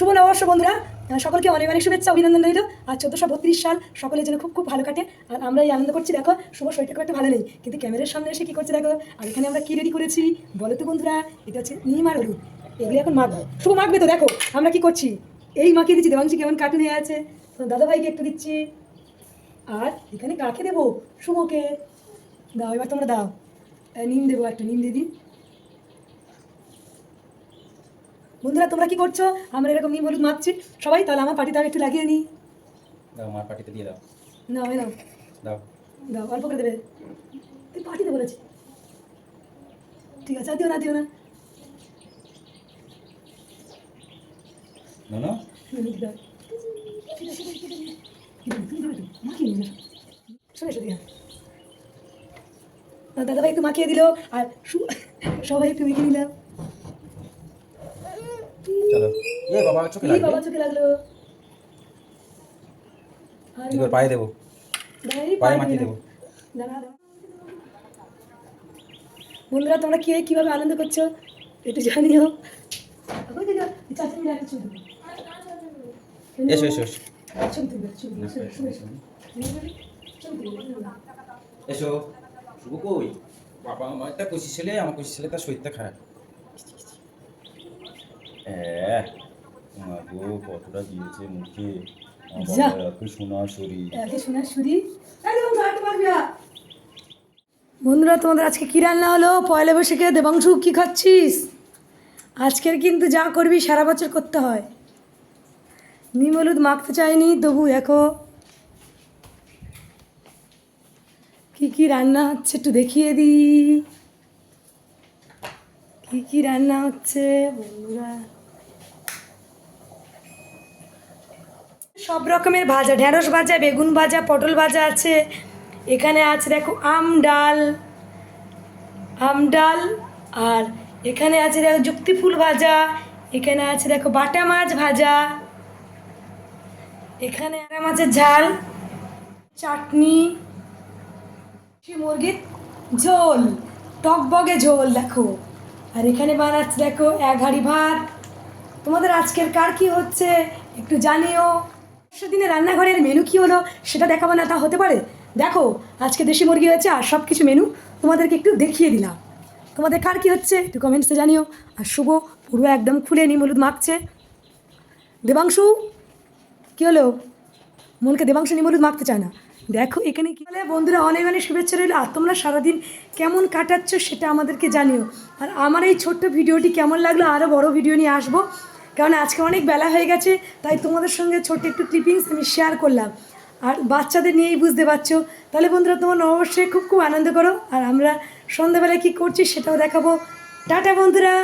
শুভ নববর্ষ বন্ধুরা। সকলকে অনেক অনেক শুভেচ্ছা, অভিনন্দন রইল। আর চোদ্দোশো বত্রিশ সাল সকলের জন্য খুব খুব ভালো কাটে। আর আমরা এই আনন্দ করছি, দেখো, শুভ শরীরটা খুব একটা ভালো নেই। কিন্তু ক্যামেরার সামনে এসে কী করছে, দেখো? আর এখানে আমরা কী রেডি করেছি? বলো তো বন্ধুরা, এটা হচ্ছে নিম আর এগুলো এখন মাখবো। শুভ মাখবে তো, দেখো, আমরা কী করছি? এই মাখিয়ে দিচ্ছি, দেবাংশী কেমন কার্টুন হয়ে আছে? তো দাদা ভাইকে একটু দিচ্ছি। আর এখানে কাকে দেবো? শুভকে। দাও, এবার তোমরা দাও। নিম দেবো একটু, নিম দিদি বন্ধুরা তোমরা কি করছ? আমরা এরকম নিম হলুদ মাখছি সবাই তাহলে আমার পাটিতে আমি একটু লাগিয়ে নিই দাও আমার পাটিতে দিয়ে দাও। না আমি নাও দাও। দাও অল্প করে দেবে। তুই পাটিতে বলেছি। ঠিক আছে দিও না দিও না। নো দাও। মাখিয়ে নিও না। সরে এসো দাদা ভাই একটু মাখিয়ে দিল আর সবাই একটু মেখে নিলাম চলো। এ বাবা চোখে কি লাগবে বাবা চোখে লাগল। আর পায়ে দেবো। পায়ে পায়ে মাখিয়ে দেবো। দাঁড়া, দাঁড়া। বন্ধুরা তোমরা কি কীভাবে আনন্দ করছ একটু জানিও। এসো এসো শুভ কই? বাবা আমার একটা কচি ছেলে আমার কচি ছেলে তার শরীরটা খারাপ। হ্যাঁ গো কতটা দিয়েছে মুখে। বন্ধুরা তোমাদের আজকে কি রান্না হলো? পয়লা বৈশাখে দেবাংশু কি খাচ্ছিস? আজকের কিন্তু যা করবি সারা বছর করতে হয়। নিম হলুদ মাখতে চাইনি তবু দেখো। কি কি রান্না হচ্ছে একটু দেখিয়ে দিই। কি কি রান্না হচ্ছে? বন্ধুরা। সব রকমের ভাজা, ঢেঁড়স ভাজা, বেগুন ভাজা, পটল ভাজা আছে। এখানে আছে, দেখো, আম, ডাল আম, ডাল, আর এখানে আছে, দেখো, যুক্তি ফুল ভাজা। এখানে আছে, দেখো, বাটা মাছ ভাজা। এখানে আরাম মাছের ঝাল, চাটনি মুরগির ঝোল, টকবগে ঝোল, দেখো। আর এখানে বানাচ্ছে দেখো এক হাঁড়ি ভাত। তোমাদের আজকের কার কি হচ্ছে একটু জানিও। সেদিনে রান্নাঘরের মেনু কি হলো সেটা দেখাবো না, তা হতে পারে। দেখো, আজকে দেশি মুরগি হয়েছে আর সব কিছু মেনু তোমাদেরকে একটু দেখিয়ে দিলাম। তোমাদের কার কি হচ্ছে একটু কমেন্টসে জানিও। আর শুভ, পুরো একদম খুলে নিম হলুদ মাখছে। দেবাংশু, কী হলো? মনকে দেবাংশু নিম হলুদ মাখতে চায় না। দেখো, এখানে কি বলে? বন্ধুরা, অনেক অনেক শুভেচ্ছা রইল। আর তোমরা সারাদিন কেমন কাটাচ্ছ সেটা আমাদেরকে জানিও। আর আমার এই ছোট্ট ভিডিওটি কেমন লাগল আরও বড় ভিডিও নিয়ে আসব। কারণ আজকে অনেক বেলা হয়ে গেছে, তাই তোমাদের সঙ্গে ছোট্ট একটু ক্লিপিংস আমি শেয়ার করলাম। আর বাচ্চাদের নিয়েই বুঝতে পারছ। তাহলে বন্ধুরা, তোমার অবশ্যই খুব খুব আনন্দ করো। আর আমরা সন্ধ্যাবেলায় কী করছি সেটাও দেখাবো। টাটা বন্ধুরা!